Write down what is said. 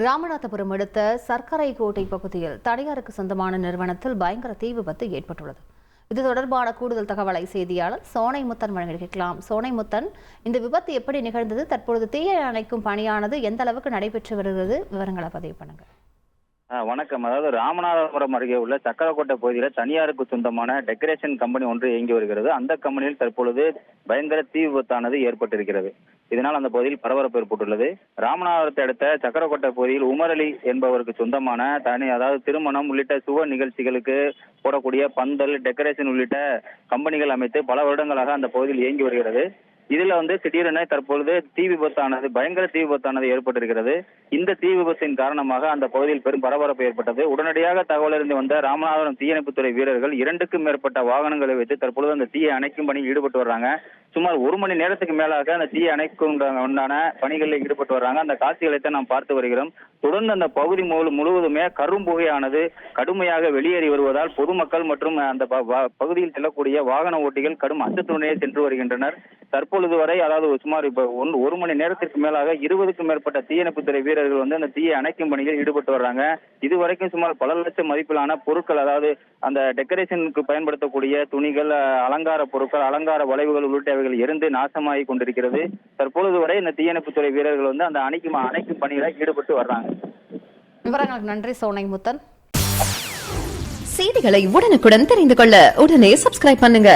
ராமநாதபுரம் அடுத்த சர்க்கரை கோட்டை பகுதியில் தனியாருக்கு சொந்தமான நிறுவனத்தில் பயங்கர தீ விபத்து ஏற்பட்டுள்ளது. இது தொடர்பான கூடுதல் தகவலை செய்தியாளர் சோனைமுத்தன் வழங்க கேட்கலாம். சோனைமுத்தன் இந்த விபத்து எப்படி நிகழ்ந்தது? தற்பொழுது தீயை அணைக்கும் பணியானது எந்த அளவுக்கு நடைபெற்று வருகிறது? விவரங்களை பதிவு பண்ணுங்கள் வணக்கம். அதாவது ராமநாதபுரம் அருகே உள்ள சக்கரக்கோட்டை பகுதியில் தனியாருக்கு சொந்தமான டெக்கரேஷன் கம்பெனி ஒன்று இயங்கி வருகிறது. அந்த கம்பெனியில் தற்பொழுது பயங்கர தீ விபத்தானது ஏற்பட்டிருக்கிறது. இதனால் அந்த பகுதியில் பரபரப்பு ஏற்பட்டுள்ளது. ராமநாதபுரத்தை அடுத்த சக்கரக்கோட்டை பகுதியில் உமர் அலி என்பவருக்கு சொந்தமான தனி அதாவது திருமணம் உள்ளிட்ட சுப நிகழ்ச்சிகளுக்கு போடக்கூடிய பந்தல் டெக்கரேஷன் உள்ளிட்ட கம்பெனிகள் அமைத்து பல வருடங்களாக அந்த பகுதியில் இயங்கி வருகிறது. இதுல வந்து திடீரென தற்பொழுது தீ விபத்தானது பயங்கர தீ விபத்தானது ஏற்பட்டிருக்கிறது. இந்த தீ விபத்தின் காரணமாக அந்த பகுதியில் பெரும் பரபரப்பு ஏற்பட்டது. உடனடியாக தகவல் அறிந்து வந்த ராமநாதபுரம் தீயணைப்புத்துறை வீரர்கள் இரண்டுக்கும் மேற்பட்ட வாகனங்களை வைத்து தற்பொழுது அந்த தீயை அணைக்கும் பணியில் ஈடுபட்டு வர்றாங்க. சுமார் ஒரு மணி நேரத்துக்கு மேலாக அந்த தீயை அணைக்கும் உண்டான பணிகளில் ஈடுபட்டு வர்றாங்க. அந்த காட்சிகளை தான் நாம் பார்த்து வருகிறோம். தொடர்ந்து அந்த பகுதி முழு- முழுவதுமே கரும்புகையானது கடுமையாக வெளியேறி வருவதால் பொதுமக்கள் மற்றும் அந்த ப- பகுதியில் செல்லக்கூடிய வாகன ஓட்டிகள் கடும் அச்சத்துடனே சென்று வருகின்றனர். தற்பொழுது வரை அதாவது சுமார் இப்ப ஒன்- ஒரு மணி நேரத்திற்கு மேலாக இருபதுக்கும் மேற்பட்ட தீயணைப்புத்துறை வீரர்கள் வந்து அந்த தீயை அணைக்கும் பணியில் ஈடுபட்டு வர்றாங்க. இதுவரைக்கும் சுமார் பல லட்சம் மதிப்பிலான பொருட்கள் அதாவது அந்த டெக்கரேஷனுக்கு பயன்படுத்தக்கூடிய துணிகள் அலங்கார பொருட்கள் அலங்கார வளைவுகள் உள்ளிட்டவைகள் எரிந்து நாசமாகி கொண்டிருக்கிறது. தற்பொழுது வரை இந்த தீயணைப்புத்துறை வீரர்கள் வந்து அந்த அணைக்கும் அணைக்கும் பணியில ஈடுபட்டு வர்றாங்க. விவரங்களுக்கு நன்றி சோனைமுத்தன் செய்திகளை உடனுக்குடன் தெரிந்து கொள்ள உடனே சப்ஸ்கிரைப் பண்ணுங்க.